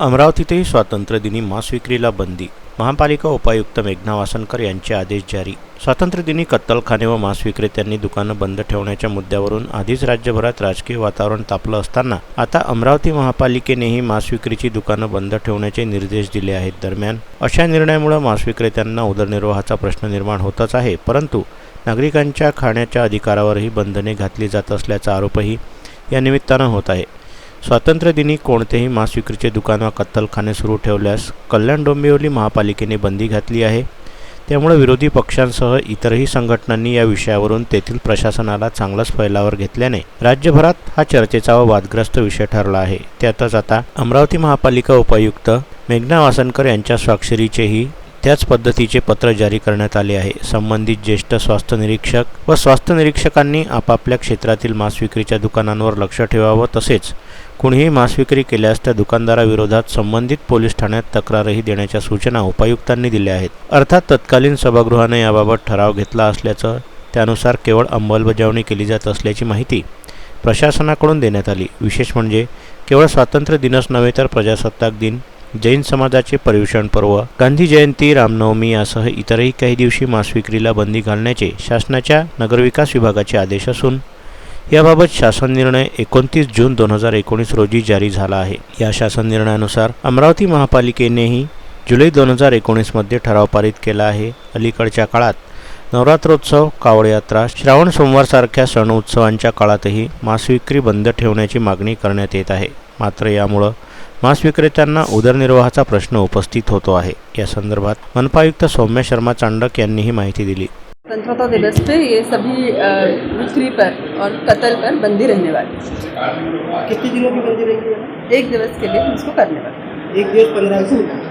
अमरावतीतही स्वातंत्र्यदिनी मांस विक्रीला बंदी. महापालिका उपायुक्त मेघना वासनकर यांचे आदेश जारी. स्वातंत्र्यदिनी कत्तलखाने व मांस विक्रेत्यांनी दुकानं बंद ठेवण्याच्या मुद्द्यावरून आधीच राज्यभरात राजकीय वातावरण तापलं असताना आता अमरावती महापालिकेनेही मांस विक्रीची दुकानं बंद ठेवण्याचे निर्देश दिले आहेत. दरम्यान अशा निर्णयामुळे मांस विक्रेत्यांना उदरनिर्वाहाचा प्रश्न निर्माण होतच आहे. परंतु नागरिकांच्या खाण्याच्या अधिकारावरही बंधने घातली जात असल्याचा आरोपही या निमित्तानं होत आहे. स्वातंत्र्यदिनी कोणतेही मांस विक्रीचे दुकान वा कत्तलखाने सुरू ठेवल्यास कल्याण डोंबिवली महापालिकेने बंदी घातली आहे. त्यामुळे विरोधी पक्षांसह इतरही संघटनांनी या विषयावरून तेथील प्रशासनाला चांगलाच फैलावर घेतल्याने राज्यभरात हा चर्चेचा व वादग्रस्त विषय ठरला आहे. त्यातच आता अमरावती महापालिका उपायुक्त मेघना वासनकर यांच्या स्वाक्षरीचेही त्याच पद्धतीचे पत्र जारी करण्यात आले आहे. संबंधित ज्येष्ठ स्वास्थ्य निरीक्षक व स्वास्थ्य निरीक्षकांनी आपापल्या क्षेत्रातील मांस विक्रीच्या दुकानांवर लक्ष ठेवावं तसेच कुणीही मांस विक्री केल्यास त्या दुकानदाराविरोधात संबंधित पोलीस ठाण्यात तक्रारही देण्याच्या सूचना उपायुक्तांनी दिल्या आहेत. अर्थात तत्कालीन सभागृहाने याबाबत ठराव घेतला असल्याचं त्यानुसार केवळ अंमलबजावणी केली जात असल्याची माहिती प्रशासनाकडून देण्यात आली. विशेष म्हणजे केवळ स्वातंत्र्य दिनच नव्हे तर प्रजासत्ताक दिन जैन समाजाचे पर्युषण पर्व गांधी जयंती रामनवमी यासह इतरही काही दिवशी मांस विक्रीला बंदी घालण्याचे शासनाच्या नगरविकास विभागाचे आदेश असून याबाबत शासन निर्णय एकोणतीस जून दोन हजार एकोणीस रोजी जारी झाला आहे. या शासन निर्णयानुसार अमरावती महापालिकेनेही जुलै दोन हजार एकोणीसमध्ये ठराव पारित केला आहे. अलीकडच्या काळात नवरात्रोत्सव कावडयात्रा श्रावण सोमवारसारख्या सण उत्सवांच्या काळातही मासविक्री बंद ठेवण्याची मागणी करण्यात येत आहे. मात्र यामुळं मांस विक्रेत्यांना उदरनिर्वाहाचा प्रश्न उपस्थित होतो आहे. या संदर्भात मनपायुक्त सौम्य शर्मा चांडक यांनी ही माहिती दिली. स्वतंत्रता दिवस पे ये सभी अ, बिक्री पर और कत्ल पर बंदी रहने वाली। कितने दिनों की बंदी रहेगी एक दिवस के लिए हम इसको करने वाले। एक दिवस पंद्रह दिन।